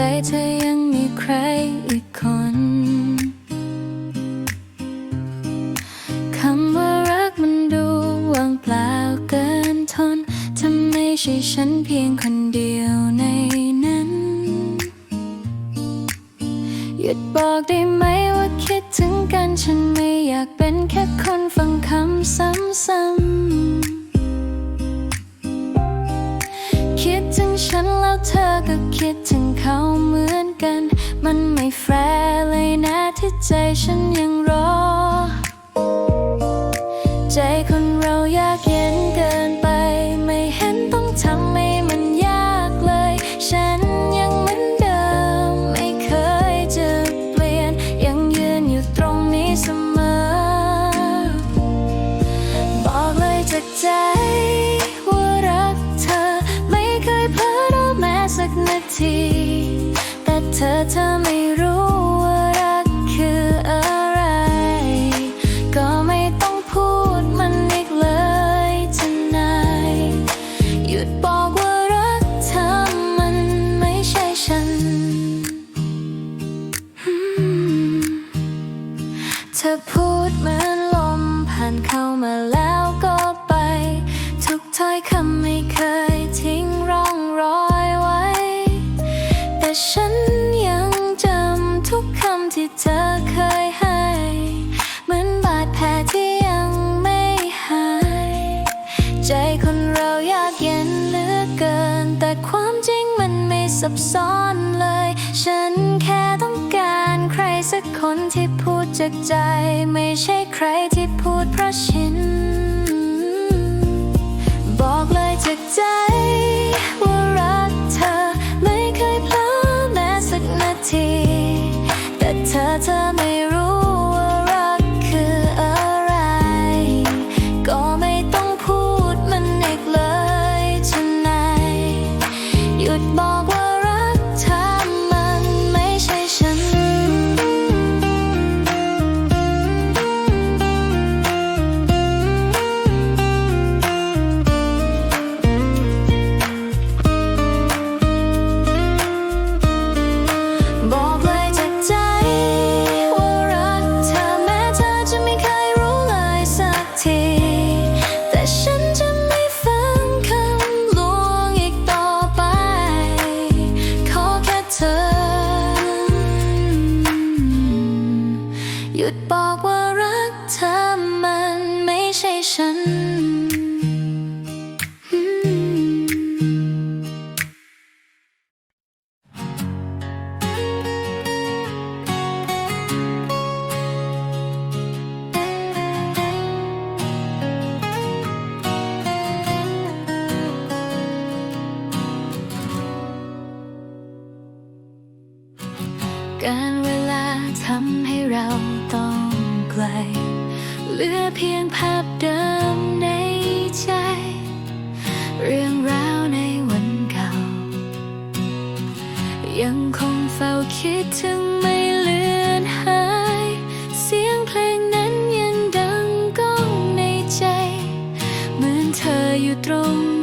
ใจเธอยังมีใครอีก คิดถึงฉันแล้วเธอก็คิดถึงเขาเหมือนกัน มันไม่แฟร์เลยนะที่ใจฉันยัง ยังคงเฝ้าคิดถึงไม่เลือนหาย เสียงเพลงนั้นยังดังก้องในใจ เหมือนเธออยู่ตรง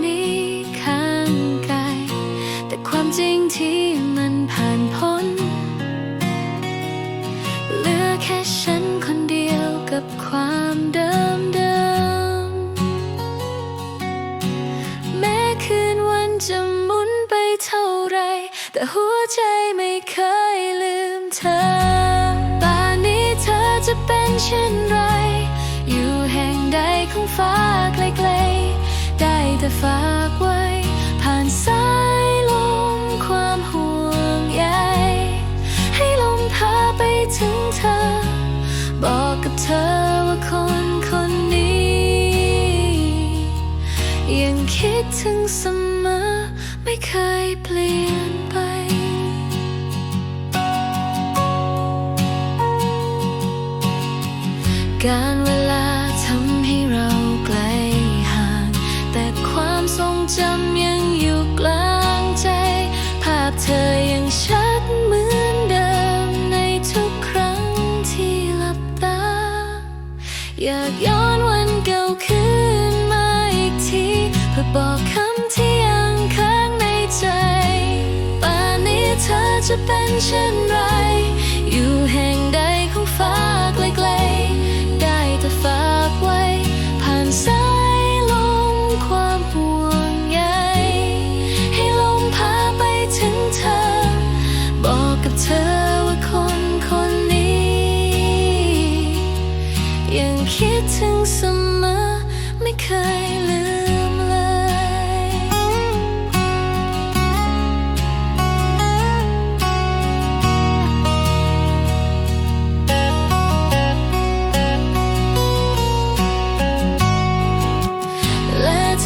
แต่ฝากไว้ ผ่านสายลมความห่วงใยให้ลมพาไปถึงเธอ บอกกับเธอว่าคนคนนี้ ยังคิดถึงเสมอไม่เคยเปลี่ยนไปการเวลา พื่อบอกคำที่ยังค้างในใจป่านนี้เธอจะเป็นเช่นไร อยู่แห่งใด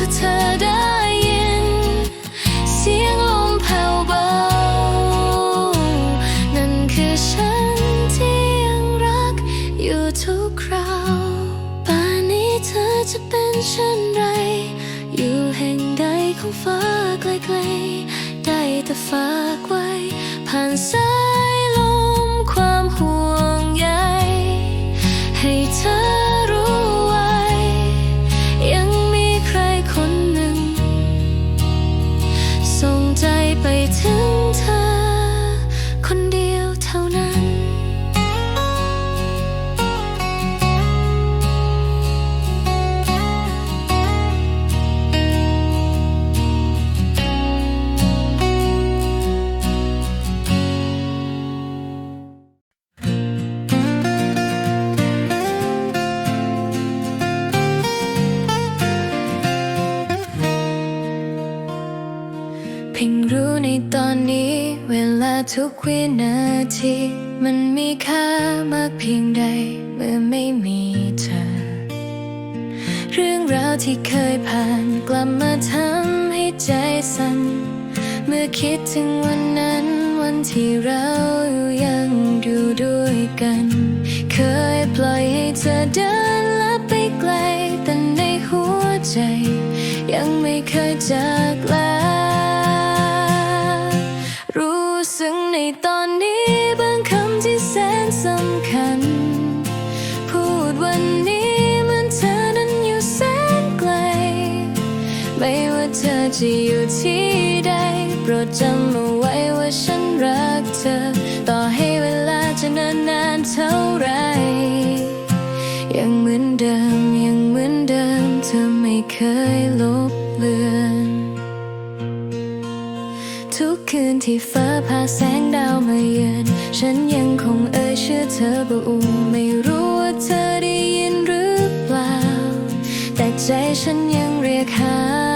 ถ้าเธอได้ยิน เสียงลมแผ่วเบา นั่นคือฉันที่ยังรักอยู่ทุกคราวป่านนี้เธอจะเป็นเช่นไร อยู่แห่งใดของฟ้าไกลๆ ได้แต่ฝากไว้ ผ่านสาย ทุกวินาที มันมีค่ามากเพียงใด เมื่อไม่มีเธอ เรื่องราวที่เคยผ่านกลับมาทำให้ใจสั่น เมื่อคิดถึงวันนั้น วันที่เรายังอยู่ด้วยกัน เคยปล่อยให้เธอเดินลับไปไกล แต่ในหัวใจ ยังไม่เคยจากลา ในตอนนี้บางคำที่แสนสำคัญ พูดวันนี้เหมือนเธอนั้นอยู่แสนไกล ไม่ว่าเธอจะอยู่ที่ใดโปรดจำเอาไว้ว่าฉันรักเธอ ต่อให้เวลาจะนานนานเท่าไร ยังเหมือนเดิมยังเหมือนเดิมเธอไม่เคยลบ คืนที่ฟ้าพาแสงดาวมาเยือนฉันยังคงเอ่ยชื่อเธอเบาอูไม่รู้ว่าเธอได้ยินหรือเปล่า แต่ใจฉันยังเรียกหา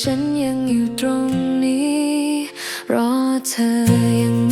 ฉันยังอยู่ตรงนี้ รอเธอยัง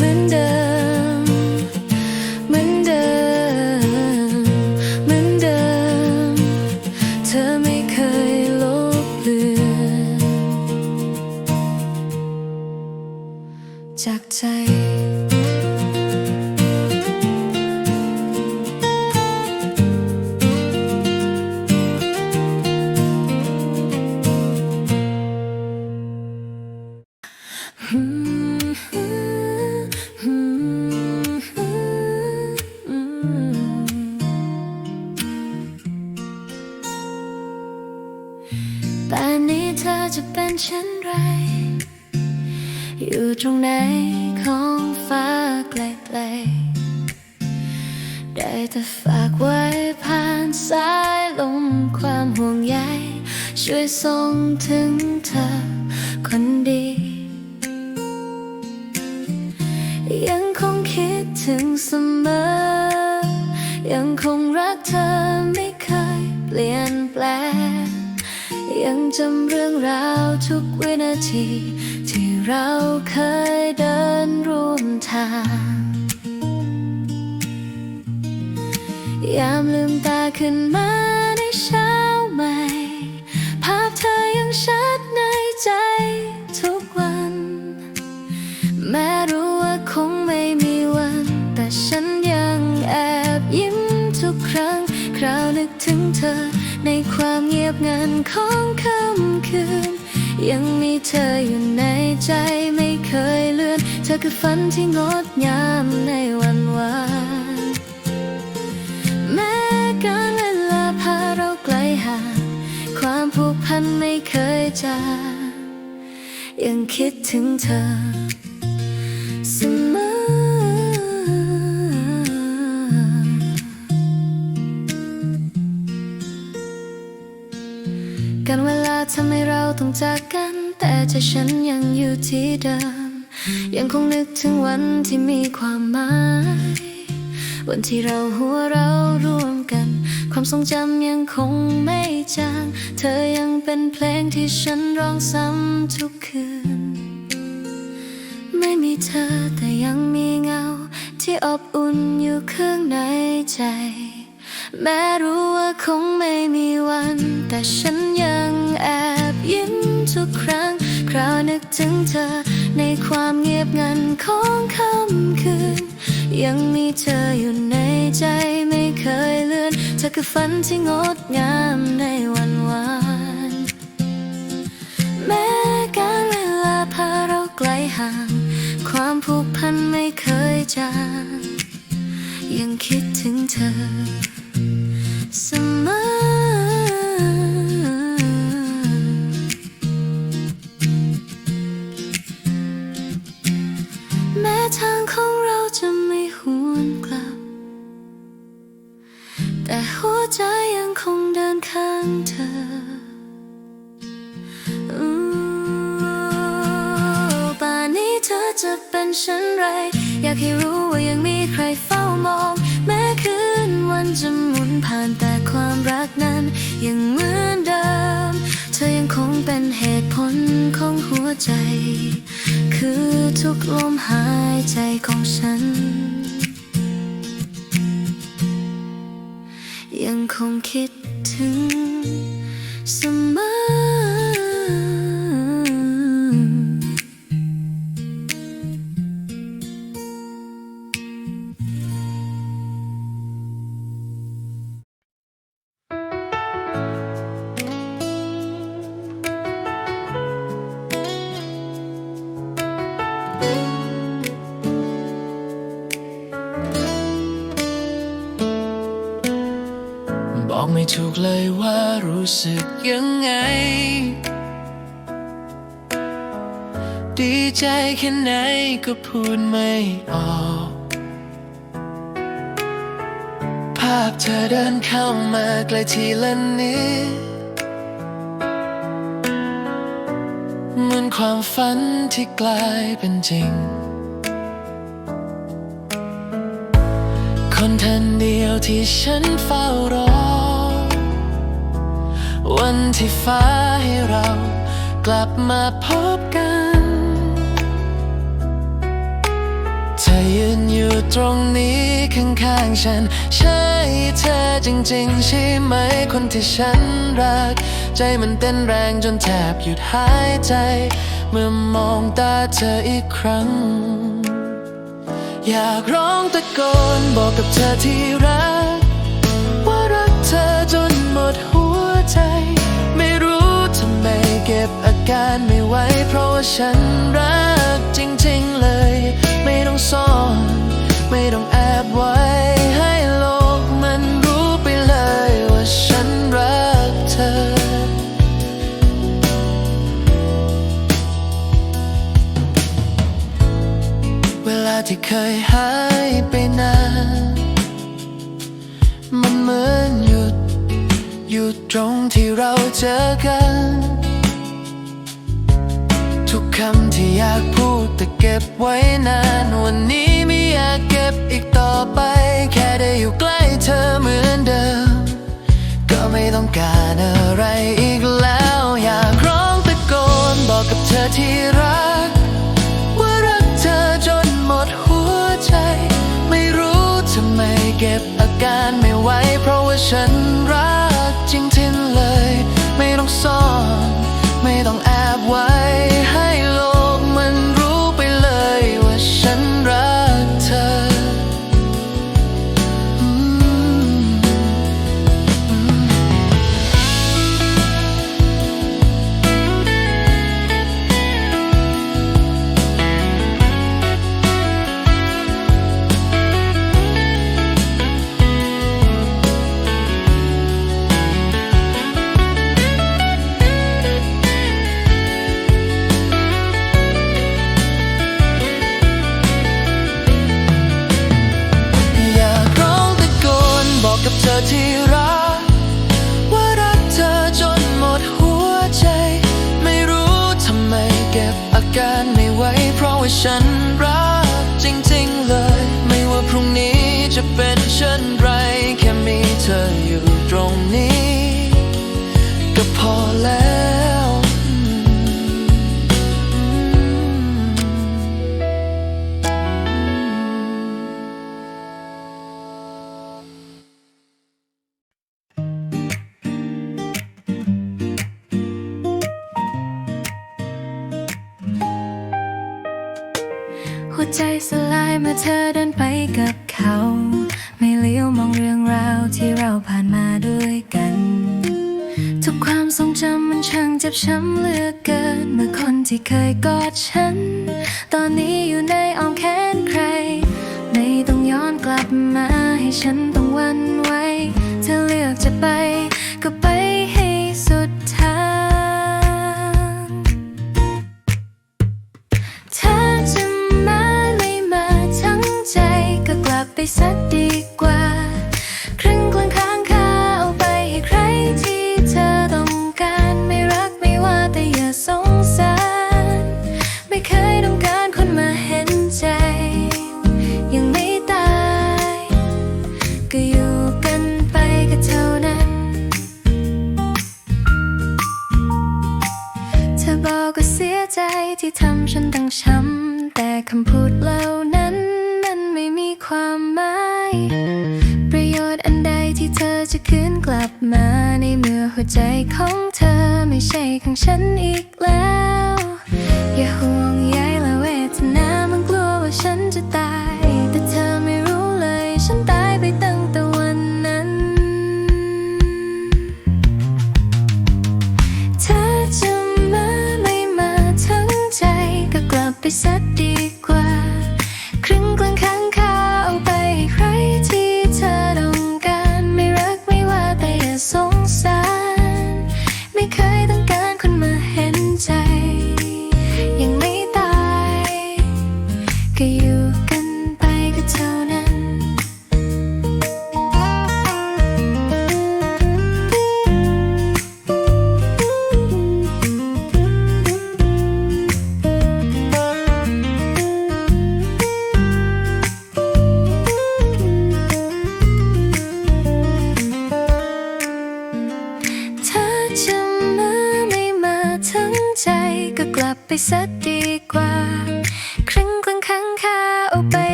ถึงเธอคนดี ยังคงคิดถึงเสมอ ยังคงรักเธอไม่เคยเปลี่ยนแปลง ยังจำเรื่องราวทุกวินาที ที่เราเคยเดินร่วมทางยามลืมตาขึ้นมา ชัดในใจทุกวัน แม้รู้ว่าคงไม่มีวัน แต่ฉันยังแอบยิ้มทุกครั้ง คราวนึกถึงเธอ ในความเงียบงันของค่ำคืน ยังมีเธออยู่ในใจไม่เคยเลือน เธอคือฝันที่งดงามในวันวาน จา ยังคิดถึงเธอเสมอการเวลาทำให้เราต้องจากกัน แต่ใจฉันยังอยู่ที่เดิม ยังคงนึกถึงวันที่มีความหมาย วันที่เราหัวเราร่วมกัน ความทรงจำยังคงไม่จาง เธอยังเป็นเพลงที่ฉันร้องซ้ำทุกคืน ไม่มีเธอแต่ยังมีเงา ที่อบอุ่นอยู่ข้างในใจ แม้รู้ว่าคงไม่มีวัน แต่ฉันยังแอบยิ้มทุกครั้ง คราวนึกถึงเธอในความเงียบงันของค่ำคืน ยังมีเธออยู่ในใจไม่เคยเลือนเธอคือฝันที่งดงามในวันวานแม้การเวลาพาเราไกลห่าง ความผูกพันไม่เคยจางยังคิดถึงเธอเสมอแม้ทางของเรา วนกลับ แต่หัวใจยังคงเดินข้างเธออู้ป่านนี้เธอจะเป็นเช่นไร อยากให้รู้ว่ายังมีใครเฝ้ามอง แม้คืนวันจะหมุนผ่านแต่ความรักนั้น ยังเหมือนเดิม เธอยังคงเป็นเหตุผลของหัวใจ คือทุกลมหายใจของฉัน คงคิดถึง เลยว่ารู้สึกยังไง ดีใจแค่ไหนก็พูดไม่ออก ภาพเธอเดินเข้ามาใกล้ทีละนิดเหมือนความฝันที่กลายเป็นจริง คนทันเดียวที่ฉันเฝ้ารอ วันที่ฟ้าให้เรากลับมาพบกันเธอยืนอยู่ตรงนี้ข้างๆฉัน ใช่เธอจริงๆ ใช่ไหมคนที่ฉันรัก ใจมันเต้นแรงจนแทบหยุดหายใจ เมื่อมองตาเธออีกครั้ง อยากร้องตะโกนบอกกับเธอที่รัก ว่ารักเธอจนหมดหัว ใจ ไม่รู้ทำไมเก็บอาการไม่ไหวเพราะว่าฉันรักจริงๆเลย ไม่ต้องซ่อน การไม่ไหวเพราะว่าฉัน ธออยู่ตรงนี้ ก็พอแล้ว หัวใจสลายเมื่อเธอเดินไปกับ เขา ไม่เลี้ยวมองเรื่องราวที่เราผ่านมาด้วยกัน ทุกความทรงจำมันช่างเจ็บช้ำเหลือเกิน เมื่อคนที่เคยกอดฉัน ตอนนี้อยู่ในอ้อมแขนใคร ไม่ต้องย้อนกลับมาให้ฉันต้องวันไว้เธอเลือกจะไป Sunday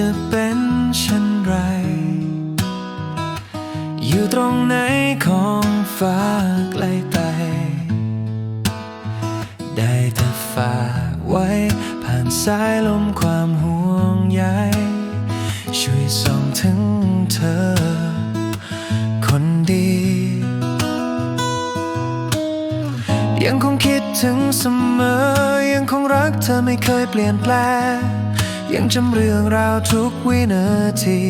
จะเป็นเช่นไร อยู่ตรงไหนของฟ้าไกลไปได้แต่ฝากไว้ ผ่านสายลมความห่วงใยช่วยส่งถึงเธอ คนดี ยังคงคิดถึงเสมอ ยังคงรักเธอไม่เคยเปลี่ยนแปลง ยังจำเรื่องราวทุกวินาที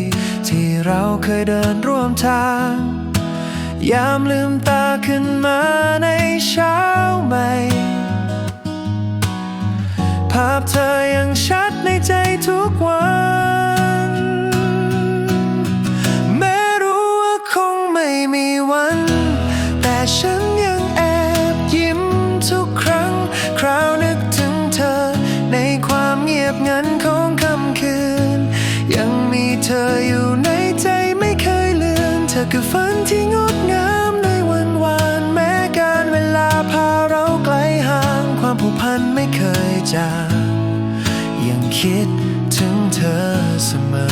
ที่เราเคยเดินร่วมทาง ยามลืมตาขึ้นมาในเช้าใหม่ ภาพเธอยังชัดในใจทุกวันแม้รู้ว่าคงไม่มีวัน แต่ฉัน คือฝันที่งดงามในวันวานแม้การเวลาพาเราไกลห่าง ความผูกพันไม่เคยจางยังคิดถึงเธอเสมอ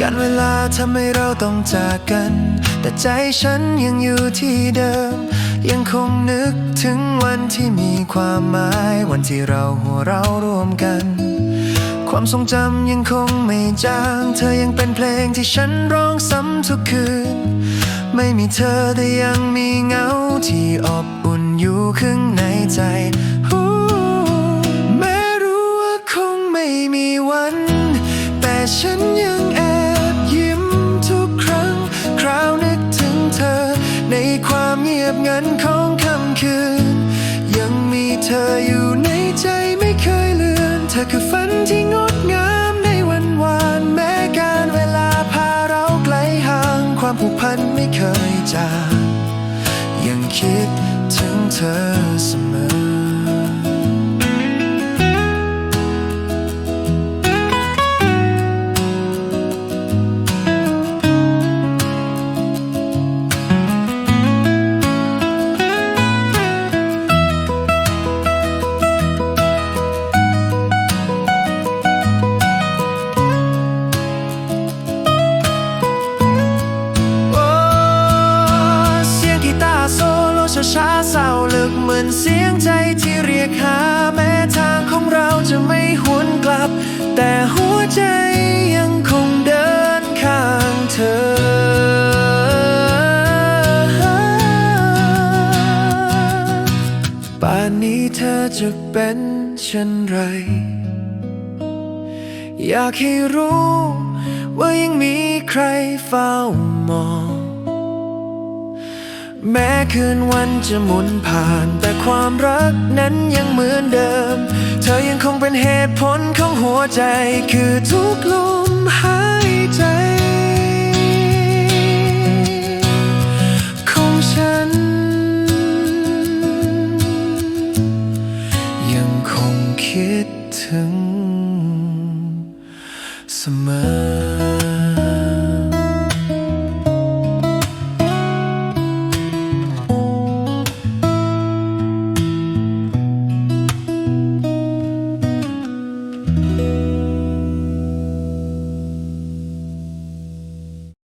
การเวลาทำให้เราต้องจากกัน แต่ใจฉันยังอยู่ที่เดิม ยังคงนึกถึงวันที่มีความหมาย วันที่เราหัวเราร่วมกัน ความทรงจำยังคงไม่จาง เธอยังเป็นเพลงที่ฉันร้องซ้ำทุกคืน ไม่มีเธอแต่ยังมีเงาที่อบอุ่นอยู่ข้างในใจแม้รู้ว่าคงไม่มีวัน แต่ฉันยังแอบยิ้มทุกครั้ง คราวนึกถึงเธอ ในความเงียบงันของค่ำคืน ยังมีเธออยู่ ที่งดงามในวันวานแม้การเวลาพาเราไกลห่าง ความผูกพันไม่เคยจางยังคิดถึงเธอเสมอากให้รู้ ว่ายังมีใครเฝ้ามอง แม้คืนวันจะหมุนผ่าน แต่ความรักนั้นยังเหมือนเดิม เธอยังคงเป็นเหตุผลของหัวใจคือทุกลมหา